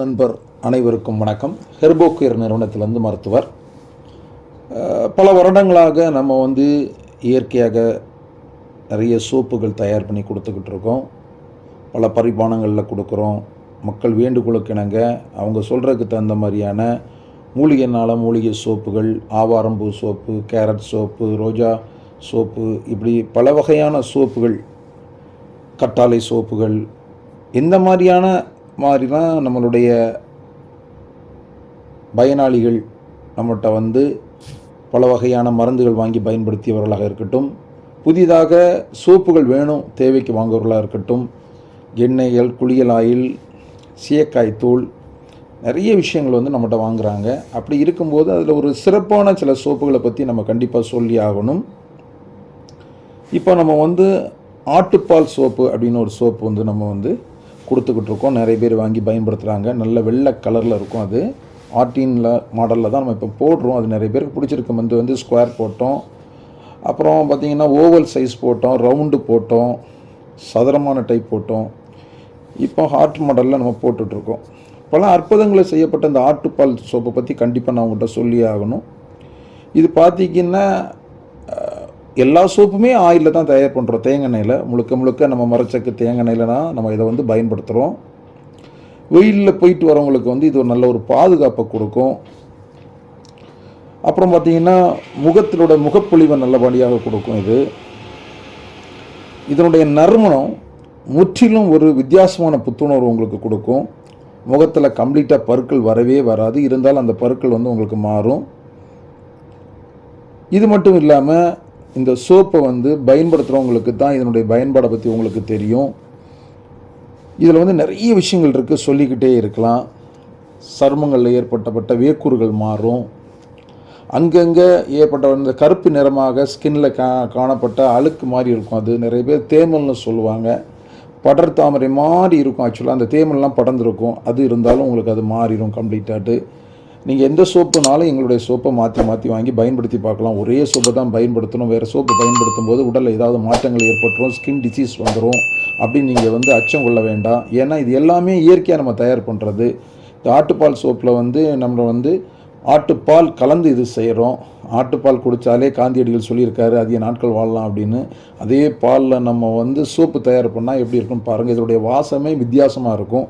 நண்பர் அனைவருக்கும் வணக்கம். ஹெர்போகேர் நிறுவனத்திலிருந்து மருத்துவர். பல வருடங்களாக நம்ம வந்து இயற்கையாக நிறைய சோப்புகள் தயார் பண்ணி கொடுத்துக்கிட்டு இருக்கோம். பல பரிமாணங்களில் கொடுக்குறோம். மக்கள் வேண்டுகோளுக்கு இணங்க அவங்க சொல்கிறதுக்கு தகுந்த மாதிரியான மூலிகைனால மூலிகை சோப்புகள் ஆவாரம்பூ சோப்பு கேரட் சோப்பு ரோஜா சோப்பு இப்படி பல வகையான சோப்புகள் கட்டாலை சோப்புகள் இந்த மாதிரியான மாதிரி தான் நம்மளுடைய பயனாளிகள் நம்மகிட்ட வந்து பல வகையான மருந்துகள் வாங்கி பயன்படுத்தியவர்களாக இருக்கட்டும் புதிதாக சோப்புகள் வேணும் தேவைக்கு வாங்குறவர்களாக இருக்கட்டும் எண்ணெய்கள் குளியல் ஆயில் சீயக்காய் தூள் நிறைய விஷயங்கள் வந்து நம்மகிட்ட வாங்குறாங்க. அப்படி இருக்கும்போது அதில் ஒரு சிறப்பான சில சோப்புகளை பற்றி நம்ம கண்டிப்பாக சொல்லி ஆகணும். இப்போ நம்ம வந்து ஆட்டுப்பால் சோப்பு அப்படின்னு ஒரு சோப்பு வந்து நம்ம வந்து கொடுத்துக்கிட்டு இருக்கோம் நிறைய பேர் வாங்கி பயன்படுத்துகிறாங்க நல்ல வெள்ளை கலரில் இருக்கும் அது. ஆர்டினில் மாடலில் தான் நம்ம இப்போ போடுறோம். அது நிறைய பேருக்கு பிடிச்சிருக்கு. வந்து வந்து ஸ்கொயர் போட்டோம். அப்புறம் பார்த்திங்கன்னா ஓவல் சைஸ் போட்டோம். ரவுண்டு போட்டோம். சதுரமான டைப் போட்டோம். இப்போ ஹார்ட் மாடலில் நம்ம போட்டுட்ருக்கோம். பல அற்புதங்களை செய்யப்பட்ட இந்த ஆட்டுப்பால் சோப்பை பற்றி கண்டிப்பாக நான் உங்கள்கிட்ட சொல்லி ஆகணும். இது பார்த்தீங்கன்னா எல்லா சோப்புமே ஆயிலில் தான் தயார் பண்ணுறோம் தேங்காய் எண்ணெயில் முழுக்க முழுக்க நம்ம மரச்சக்கு தேங்காய் எண்ணெயில் நம்ம இதை வந்து பயன்படுத்துகிறோம் வெயிலில் போயிட்டு வரவங்களுக்கு வந்து இது ஒரு நல்ல ஒரு பாதுகாப்பை கொடுக்கும். அப்புறம் பார்த்தீங்கன்னா முகத்திலோட முகப்பொழிவை நல்லபடியாக கொடுக்கும் இது. இதனுடைய நறுமணம் முற்றிலும் ஒரு வித்தியாசமான புத்துணர்வு உங்களுக்கு கொடுக்கும். முகத்தில் கம்ப்ளீட்டாக பருக்கள் வரவே வராது. இருந்தாலும் அந்த பருக்கள் வந்து உங்களுக்கு மாறும். இது மட்டும் இல்லாமல் இந்த சோப்பை வந்து பயன்படுத்துகிறவங்களுக்கு தான் இதனுடைய பயன்பாடை பற்றி உங்களுக்கு தெரியும். இதில் வந்து நிறைய விஷயங்கள் இருக்குது சொல்லிக்கிட்டே இருக்கலாம். சருமங்களில் ஏற்பட்டப்பட்ட வேக்கூறுகள் மாறும். அங்கங்கே ஏற்பட்ட இந்த கருப்பு நிறமாக ஸ்கின்ல கா காணப்பட்ட அழுக்கு மாதிரி இருக்கும். அது நிறைய பேர் தேமல்னு சொல்லுவாங்க. படர் தாமரை மாதிரி இருக்கும் ஆக்சுவலாக அந்த தேமல்லாம் படர்ந்துருக்கும். அது இருந்தாலும் உங்களுக்கு அது மாறிடும் கம்ப்ளீட்டாட்டு. நீங்கள் எந்த சோப்புனாலும் எங்களுடைய சோப்பை மாற்றி மாற்றி வாங்கி பயன்படுத்தி பார்க்கலாம். ஒரே சோப்பை தான் பயன்படுத்தணும். வேறு சோப்பு பயன்படுத்தும் போது உடலில் ஏதாவது மாற்றங்கள் ஏற்பட்டுரும் ஸ்கின் டிசீஸ் வந்துடும் அப்படின்னு நீங்கள் வந்து அச்சம் கொள்ள வேண்டாம். ஏன்னா இது எல்லாமே இயற்கையாக நம்ம தயார் பண்ணுறது இந்த ஆட்டுப்பால் சோப்பில் வந்து நம்ம வந்து ஆட்டுப்பால் கலந்து இது செய்கிறோம் ஆட்டுப்பால் குடித்தாலே காந்தியடிகள் சொல்லியிருக்காரு அதிக நாட்கள் வாழலாம் அப்படின்னு. அதே பாலில் நம்ம வந்து சோப்பு தயார் பண்ணால் எப்படி இருக்குன்னு பாருங்கள் இதனுடைய வாசமே வித்தியாசமாக இருக்கும்.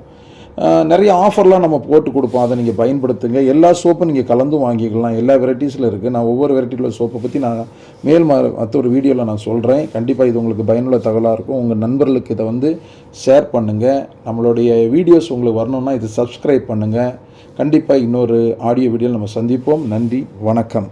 நிறைய ஆஃபர்லாம் நம்ம போட்டு கொடுப்போம். அதை நீங்கள் பயன்படுத்துங்க. எல்லா சோப்பும் நீங்கள் கலந்து வாங்கிக்கலாம். எல்லா வெரைட்டிஸில் இருக்குது நான் ஒவ்வொரு வெரைட்டியில் சோப்பை பற்றி நான் மேல் மற்ற ஒரு வீடியோவில் நான் சொல்கிறேன் கண்டிப்பாக இது உங்களுக்கு பயனுள்ள தகவலாக இருக்கும். உங்கள் நண்பர்களுக்கு இதை வந்து ஷேர் பண்ணுங்கள் நம்மளுடைய வீடியோஸ் உங்களுக்கு வரணும்னா இது சப்ஸ்கிரைப் பண்ணுங்கள் கண்டிப்பாக இன்னொரு ஆடியோ வீடியோவில் நம்ம சந்திப்போம். நன்றி. வணக்கம்.